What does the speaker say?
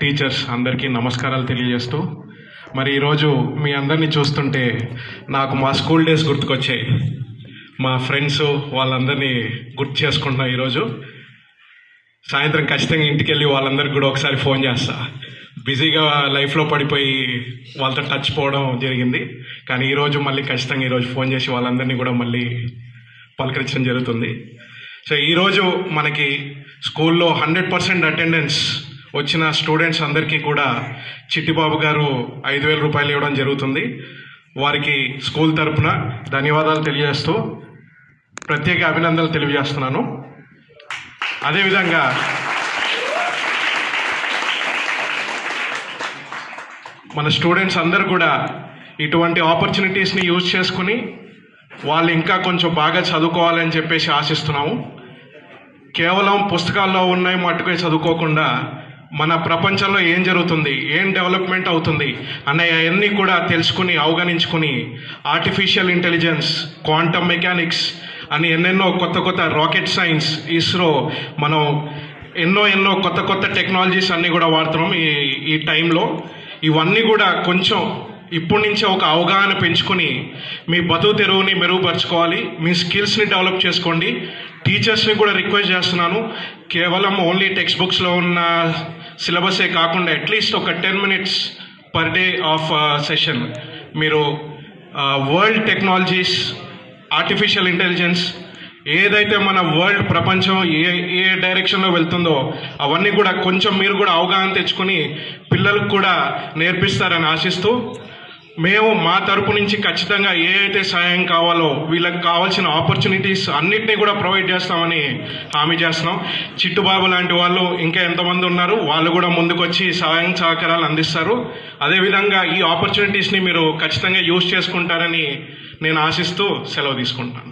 Teachers అందరికీ నమస్కారాలు తెలియజేస్తూ మరి ఈరోజు మీ అందరినీ చూస్తుంటే నాకు మా స్కూల్ డేస్ గుర్తుకొచ్చాయి. మా ఫ్రెండ్స్ వాళ్ళందరినీ గుర్తు చేసుకుంటున్నా ఈరోజు. సాయంత్రం ఖచ్చితంగా ఇంటికి వెళ్ళి వాళ్ళందరికీ కూడా ఒకసారి ఫోన్ చేస్తా. బిజీగా లైఫ్లో పడిపోయి వాళ్ళతో టచ్ పోవడం జరిగింది. కానీ ఈరోజు మళ్ళీ ఖచ్చితంగా ఈరోజు ఫోన్ చేసి వాళ్ళందరినీ కూడా మళ్ళీ పలకరించడం జరుగుతుంది. సో ఈరోజు మనకి స్కూల్లో హండ్రెడ్ పర్సెంట్ అటెండెన్స్ వచ్చిన స్టూడెంట్స్ అందరికీ కూడా చిట్టిబాబు గారు ఐదు వేల రూపాయలు ఇవ్వడం జరుగుతుంది. వారికి స్కూల్ తరపున ధన్యవాదాలు తెలియజేస్తూ ప్రత్యేక అభినందనలు తెలియజేస్తున్నాను. అదేవిధంగా మన స్టూడెంట్స్ అందరూ కూడా ఇటువంటి ఆపర్చునిటీస్ని యూజ్ చేసుకుని వాళ్ళు ఇంకా కొంచెం బాగా చదువుకోవాలని చెప్పేసి ఆశిస్తున్నాము. కేవలం పుస్తకాల్లో ఉన్నాయి మట్టుకే చదువుకోకుండా మన ప్రపంచంలో ఏం జరుగుతుంది? ఏం డెవలప్మెంట్ అవుతుంది? అనే అవన్నీ కూడా తెలుసుకుని అవగణించుకుని ఆర్టిఫిషియల్ ఇంటెలిజెన్స్ క్వాంటమ్ మెకానిక్స్ అని ఎన్నెన్నో కొత్త కొత్త రాకెట్ సైన్స్ ఇస్రో మనం ఎన్నో ఎన్నో కొత్త కొత్త టెక్నాలజీస్ అన్నీ కూడా వాడుతున్నాం ఈ ఈ టైంలో ఇవన్నీ కూడా కొంచెం ఇప్పటి నుంచే ఒక అవగాహన పెంచుకొని మీ బతుకు తెరువుని మెరుగుపరచుకోవాలి. మీ స్కిల్స్ని డెవలప్ చేసుకోండి. టీచర్స్ని కూడా రిక్వెస్ట్ చేస్తున్నాను. కేవలం ఓన్లీ టెక్స్ట్ బుక్స్లో ఉన్న సిలబసే కాకుండా అట్లీస్ట్ ఒక ten minutes per day of session మీరు వరల్డ్ టెక్నాలజీస్ ఆర్టిఫిషియల్ ఇంటెలిజెన్స్ ఏదైతే మన వరల్డ్ ప్రపంచం ఏ ఏ డైరెక్షన్లో వెళ్తుందో అవన్నీ కూడా కొంచెం మీరు కూడా అవగాహన తెచ్చుకొని పిల్లలకు కూడా నేర్పిస్తారని ఆశిస్తూ మేము మా తరపు నుంచి ఖచ్చితంగా ఏ అయితే సహాయం కావాలో వీళ్ళకి కావాల్సిన ఆపర్చునిటీస్ అన్నిటినీ కూడా ప్రొవైడ్ చేస్తామని హామీ చేస్తున్నాం. చిట్టుబాబు లాంటి వాళ్ళు ఇంకా ఎంతమంది ఉన్నారు వాళ్ళు కూడా ముందుకొచ్చి సహాయం సహకారాలు అందిస్తారు. అదేవిధంగా ఈ ఆపర్చునిటీస్ని మీరు ఖచ్చితంగా యూజ్ చేసుకుంటారని నేను ఆశిస్తూ సెలవు తీసుకుంటాను